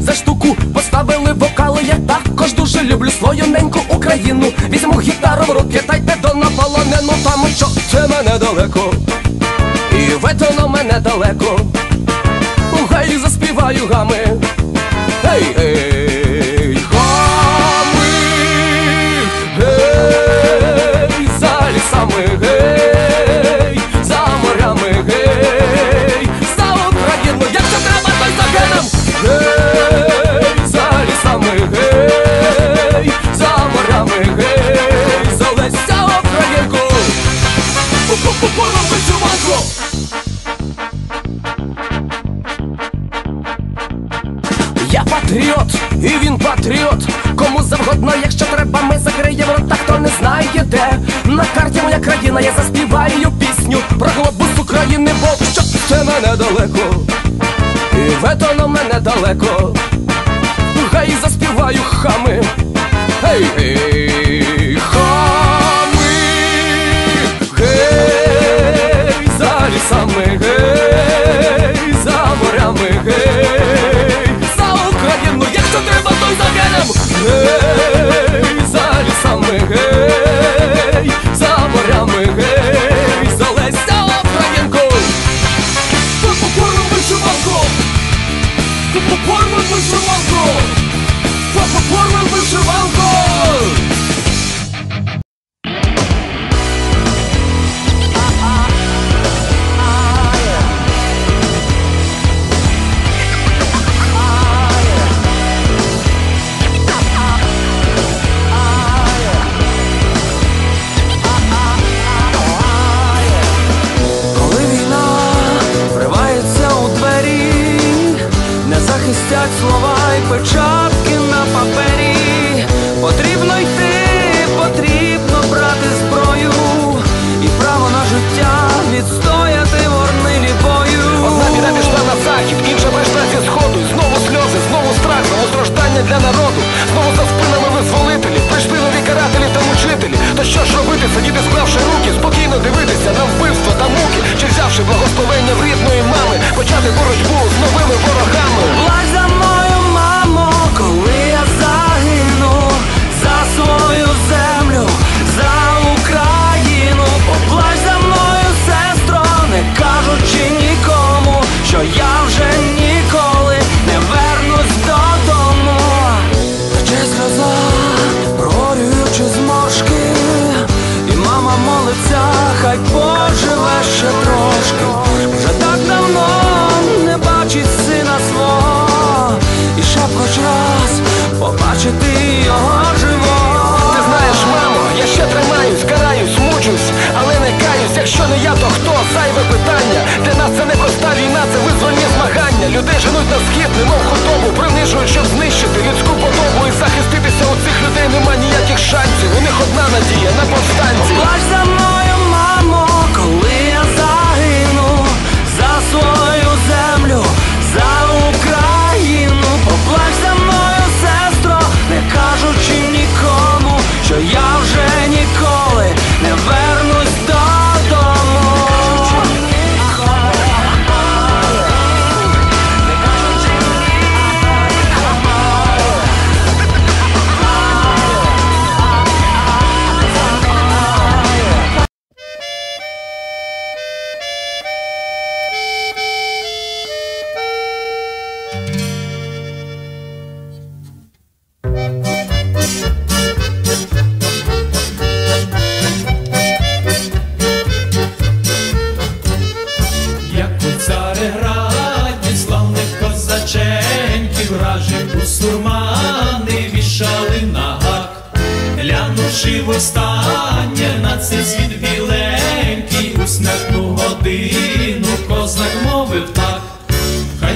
за штуку поставили вокали. Я також дуже люблю свою неньку Україну. Візьму гітару в руки, та йде до наполонену, там що це мене далеко, і видно мене далеко. Гей, заспіваю гами. несе мене далеко, і вето на мене далеко, хай заспіваю хами.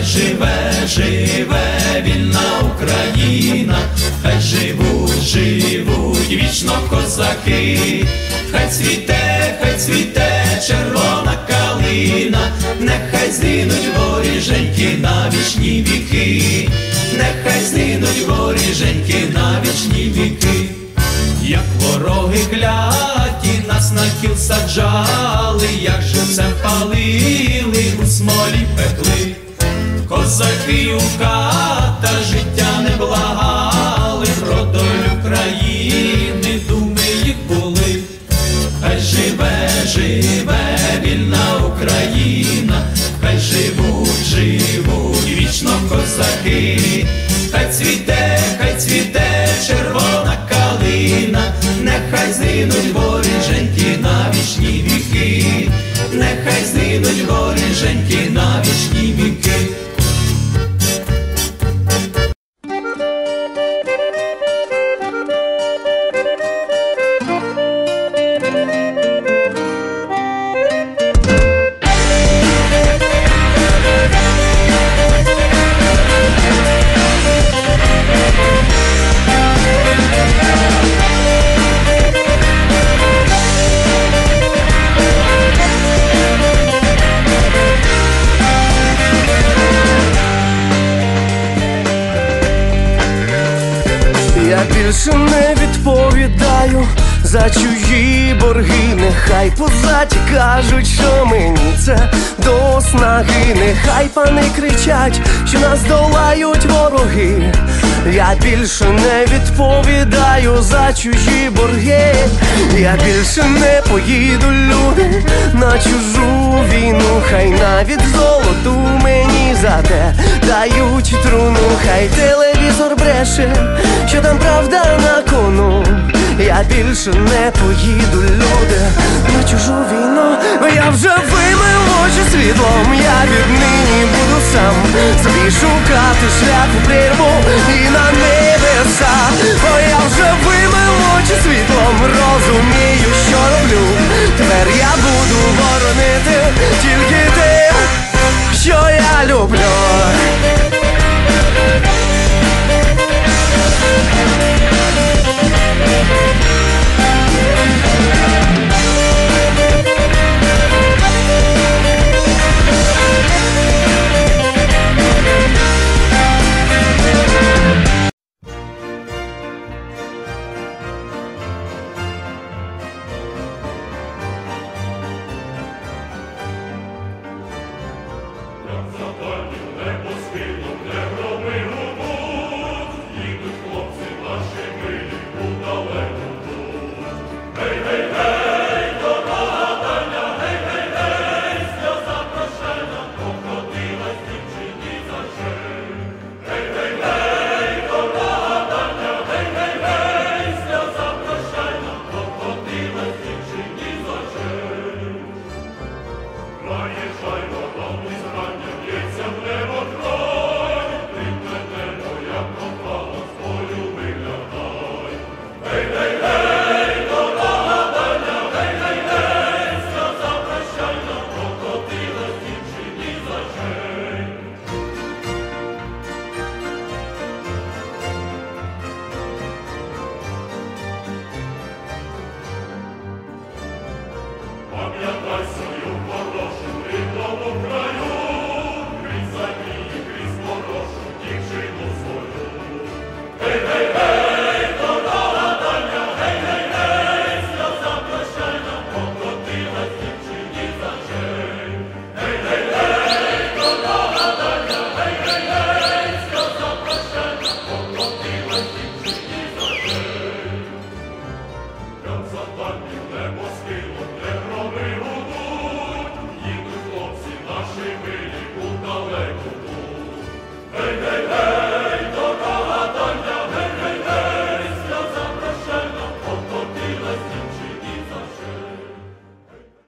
живе, живе вільна Україна, хай живуть, живуть вічно козаки, хай цвіте, хай цвіте, червона калина, нехай згинуть воріженьки на вічні віки, нехай згинуть воріженьки на вічні віки, як вороги кляті, нас на кіл саджали, як живцем палили, у смолі пекли. Козаки у ката життя не благали, про долю країни, думи їх були. Хай живе, живе вільна Україна, хай живуть, живуть вічно козаки, хай цвіте, хай цвіте червона калина, нехай згинуть воріженьки на вічні віки, нехай згинуть воріженьки на вічні віки. Я більше не відповідаю за чужі борги, нехай позаті кажуть, що мені це до снаги, нехай пани кричать, що нас долають вороги. Я більше не відповідаю за чужі борги. Я більше не поїду люди на чужу війну, хай навіть золоту мені за те дають труну, хай телевізор бреше, що там правда на кону. Я більше не поїду, люди, на чужу війну, я вже вимив очі світлом, я віднині буду сам собі шукати шлях у прірву і на небеса, бо я вже